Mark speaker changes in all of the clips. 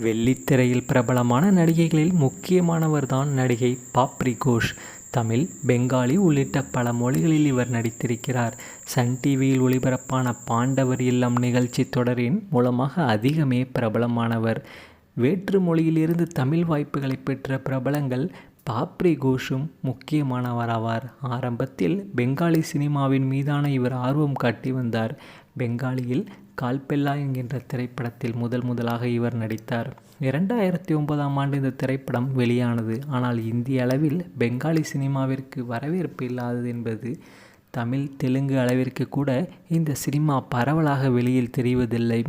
Speaker 1: வெள்ளித்திரையில் பிரபலமான நடிகைகளில் முக்கியமானவர்தான் நடிகை பாப்ரி கோஷ். தமிழ் பெங்காலி உள்ளிட்ட பல மொழிகளில் இவர் நடித்திருக்கிறார். சன் டிவியில் ஒளிபரப்பான பாண்டவர் இல்லம் நிகழ்ச்சி தொடரின் மூலமாக அதிகமே பிரபலமானவர். வேற்று மொழியிலிருந்து தமிழ் வாய்ப்புகளை பெற்ற பிரபலங்கள் பாப்ரி கோஷும் முக்கியமானவராவார். ஆரம்பத்தில் பெங்காலி சினிமாவின் மீதான இவர் ஆர்வம் காட்டி வந்தார். பெங்காலியில் கால்பெல்லா என்கின்ற திரைப்படத்தில் முதல் முதலாக இவர் நடித்தார். இரண்டாயிரத்தி ஒன்பதாம் ஆண்டு இந்த திரைப்படம் வெளியானது. ஆனால் இந்திய அளவில் பெங்காலி சினிமாவிற்கு வரவேற்பு இல்லாதது என்பது தமிழ் தெலுங்கு அளவிற்கு கூட இந்த சினிமா பரவலாக வெளியில் தெரிவதில்லை.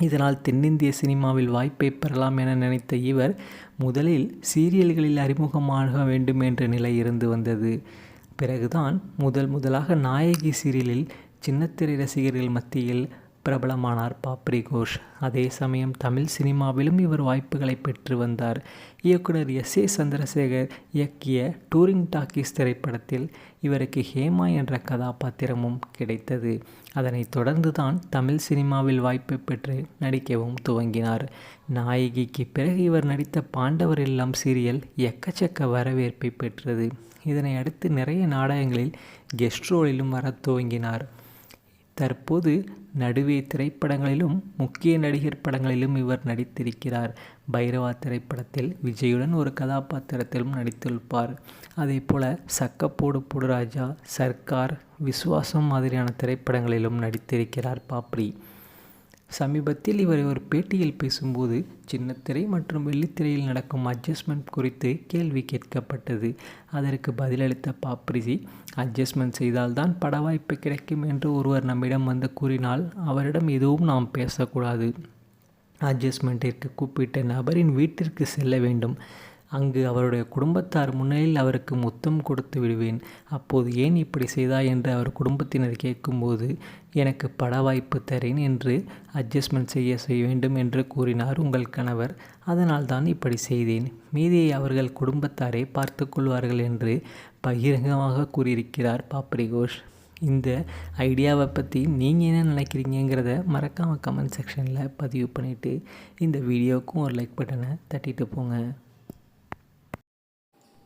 Speaker 1: இதனால் தென்னிந்திய சினிமாவில் வாய்ப்பை பெறலாம் என நினைத்த இவர் முதலில் சீரியல்களில் அறிமுகமாக வேண்டும் என்ற நிலை இருந்து வந்தது. பிறகுதான் முதல் முதலாக நாயகி சீரியலில் சின்னத்திரை ரசிகர்கள் மத்தியில் பிரபலமானார் பாப்ரி கோஷ். அதே சமயம் தமிழ் சினிமாவிலும் இவர் வாய்ப்புகளை பெற்று வந்தார். இயக்குனர் எஸ். ஏ. சந்திரசேகர் இயக்கிய டூரிங் டாக்கீஸ் திரைப்படத்தில் இவருக்கு ஹேமா என்ற கதாபாத்திரமும் கிடைத்தது. அதனைத் தொடர்ந்து தான் தமிழ் சினிமாவில் வாய்ப்பு பெற்று நடிக்கவும் துவங்கினார். நாயகிக்கு பிறகு இவர் நடித்த பாண்டவர் இல்லம் சீரியல் எக்கச்சக்க வரவேற்பை பெற்றது. இதனை அடுத்து நிறைய நாடகங்களில் கெஸ்ட் ரோலிலும் வர துவங்கினார். தற்போது நடுவே திரைப்படங்களிலும் முக்கிய நடிகர் படங்களிலும் இவர் நடித்திருக்கிறார். பைரவா திரைப்படத்தில் விஜயுடன் ஒரு கதாபாத்திரத்திலும் நடித்திருப்பார் அதே போல் சக்கப்போடு புடுராஜா சர்க்கார் விசுவாசம் மாதிரியான திரைப்படங்களிலும் நடித்திருக்கிறார் பாப்ரி. சமீபத்தில் இவர் ஒரு பேட்டியில் பேசும்போது சின்னத்திரை மற்றும் வெள்ளித்திரையில் நடக்கும் அட்ஜஸ்ட்மெண்ட் குறித்து கேள்வி கேட்கப்பட்டது. அதற்கு பதிலளித்த பாப்ரிஜி அட்ஜஸ்ட்மெண்ட் செய்தால்தான் பட வாய்ப்பு கிடைக்கும் என்று ஒருவர் நம்மிடம் வந்து கூறினால் அவரிடம் எதுவும் நாம் பேசக்கூடாது. அட்ஜஸ்ட்மெண்ட்டிற்கு கூப்பிட்ட நபரின் வீட்டிற்கு செல்ல வேண்டும். அங்கு அவருடைய குடும்பத்தார் முன்னிலையில் அவருக்கு முத்தம் கொடுத்து விடுவேன். அப்போது ஏன் இப்படி செய்தாய்? என்று அவர் குடும்பத்தினர் கேட்கும்போது எனக்கு பட வாய்ப்பு தரேன் என்று அட்ஜஸ்ட்மெண்ட் செய்ய செய்ய வேண்டும் என்று கூறினார் உங்கள் கணவர். அதனால் தான் இப்படி செய்தேன். மீதியை அவர்கள் குடும்பத்தாரே பார்த்து கொள்வார்கள் என்று பகிரங்கமாக கூறியிருக்கிறார் பாப்ரி கோஷ் இந்த ஐடியாவை பற்றி நீங்கள் என்ன நினைக்கிறீங்கிறத மறக்காமல் கமெண்ட் செக்ஷனில் பதிவு பண்ணிவிட்டு இந்த வீடியோவுக்கும் ஒரு லைக் பட்டனை தட்டிட்டு போங்க.